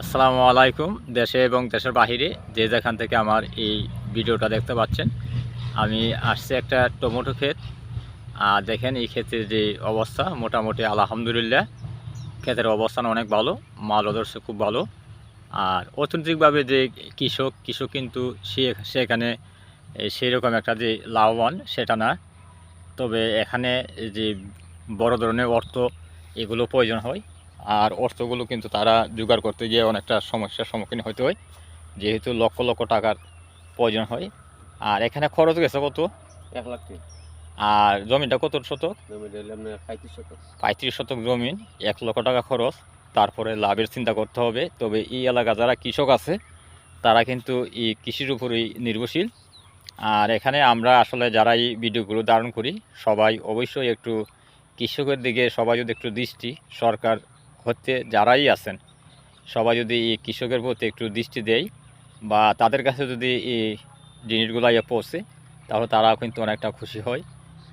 আসসালামু আলাইকুম, দেশে এবং দেশের বাহিরে যে যেখান থেকে আমার এই ভিডিওটা দেখতে পাচ্ছেন, আমি আসছি একটা টমেটো ক্ষেত। আর দেখেন এই ক্ষেতের যে অবস্থা, মোটামুটি আলহামদুলিল্লাহ ক্ষেতের অবস্থান অনেক ভালো, মাল আদর্শ খুব ভালো। আর অর্থনৈতিকভাবে যে কৃষক কৃষক কিন্তু সে, সেখানে এই সেই রকম একটা যে লাভবান সেটা না। তবে এখানে যে বড় ধরনের অর্থ, এগুলো প্রয়োজন হয়। আর অর্থগুলো কিন্তু তারা জোগাড় করতে গিয়ে অনেকটা সমস্যার সম্মুখীন হতে হয়। যেহেতু লক্ষ লক্ষ টাকার প্রয়োজন হয়। আর এখানে খরচ গেছে কত? এক লাখ আর জমিটা কত পঁয়ত্রিশ শতক। পঁয়ত্রিশ শতক জমিন এক লক্ষ টাকা খরচ। তারপরে লাভের চিন্তা করতে হবে। তবে এই এলাকা যারা কৃষক আছে তারা কিন্তু এই কৃষির উপরেই নির্ভরশীল। আর এখানে আমরা আসলে যারা এই ভিডিওগুলো ধারণ করি সবাই অবশ্যই একটু কৃষকের দিকে সবাই যদি একটু দৃষ্টি সরকার হতে যারাই আছেন, সবাই যদি এই কৃষকের প্রতি একটু দৃষ্টি দেয় বা তাদের কাছে যদি এই জিনিসগুলো ইয়ে পৌঁছে, তাহলে তারাও কিন্তু অনেকটা খুশি হয়।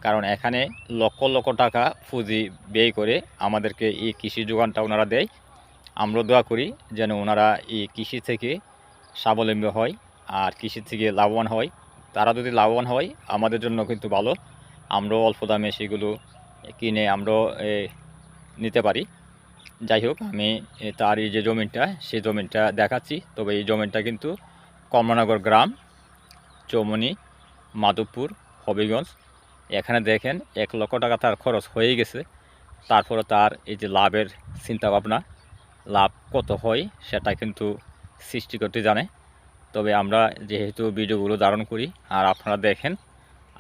কারণ এখানে লক্ষ লক্ষ টাকা পুঁজি ব্যয় করে আমাদেরকে এই কৃষি যোগানটা ওনারা দেয়। আমরা দোয়া করি যেন ওনারা এই কৃষি থেকে স্বাবলম্বী হয় আর কৃষি থেকে লাভবান হয়। তারা যদি লাভবান হয়, আমাদের জন্য কিন্তু ভালো। আমরাও অল্প দামে সেগুলো কিনে আমরাও নিতে পারি। যাই হোক আমি তার এই যে জমিনটা সেই জমিনটা দেখাচ্ছি। তবে এই জমিনটা কিন্তু কমলানগর গ্রাম, চৌমনি, মাধবপুর, হবিগঞ্জ। এখানে দেখেন, এক লক্ষ টাকা তার খরচ হয়ে গেছে। তারপরে তার এই যে লাভের চিন্তা ভাবনা লাভ কত হয় সেটা কিন্তু সৃষ্টি করতে জানে। তবে আমরা যেহেতু ভিডিওগুলো ধারণ করি, আর আপনারা দেখেন,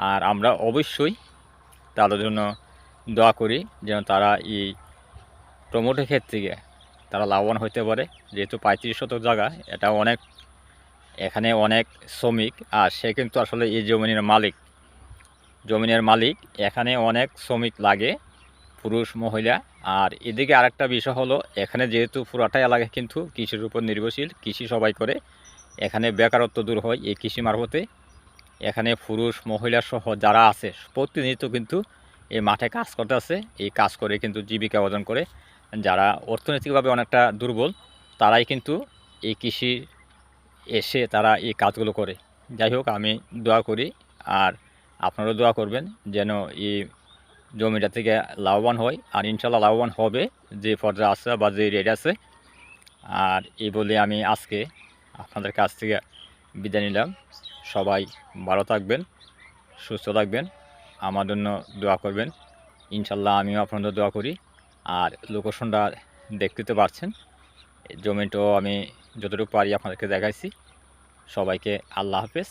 আর আমরা অবশ্যই তাদের জন্য দোয়া করি যেন তারা এই টমেটো ক্ষেত থেকে তারা লাভবান হতে পারে। যেহেতু পঁয়ত্রিশ শতক জায়গা, এটা অনেক, এখানে অনেক শ্রমিক, আর সে কিন্তু আসলে এই জমিনের মালিক। জমিনের মালিক, এখানে অনেক শ্রমিক লাগে, পুরুষ, মহিলা। আর এদিকে আরেকটা বিষয় হলো, এখানে যেহেতু পুরাটা এলাকা কিন্তু কৃষির উপর নির্ভরশীল, কৃষি সবাই করে। এখানে বেকারত্ব দূর হয় এই কৃষি মারফতে। এখানে পুরুষ, মহিলা সহ যারা আছে প্রতিনিয়ত কিন্তু এই মাঠে কাজ করতে আছে এই কাজ করে কিন্তু জীবিকা অর্জন করে। যারা অর্থনৈতিকভাবে অনেকটা দুর্বল, তারাই কিন্তু এই কৃষি এসে তারা এই কাজগুলো করে। যাই হোক, আমি দোয়া করি আর আপনারাও দোয়া করবেন যেন এই জমিটা থেকে লাভবান হয় আর ইনশাল্লাহ লাভবান হবে যে পর্যায়ে আছে বা যে রেট আছে। আর এই বলে আমি আজকে আপনাদের কাছ থেকে বিদায় নিলাম। সবাই ভালো থাকবেন, সুস্থ থাকবেন। আমার জন্য দোয়া করবেন। ইনশাল্লাহ আমিও আপনাদের দোয়া করি। আর লোকেশনটা দেখতে তো পারছেন। জমিটাও আমি যতটুকু পারি আপনাদেরকে দেখাইছি। সবাইকে আল্লাহ হাফেজ।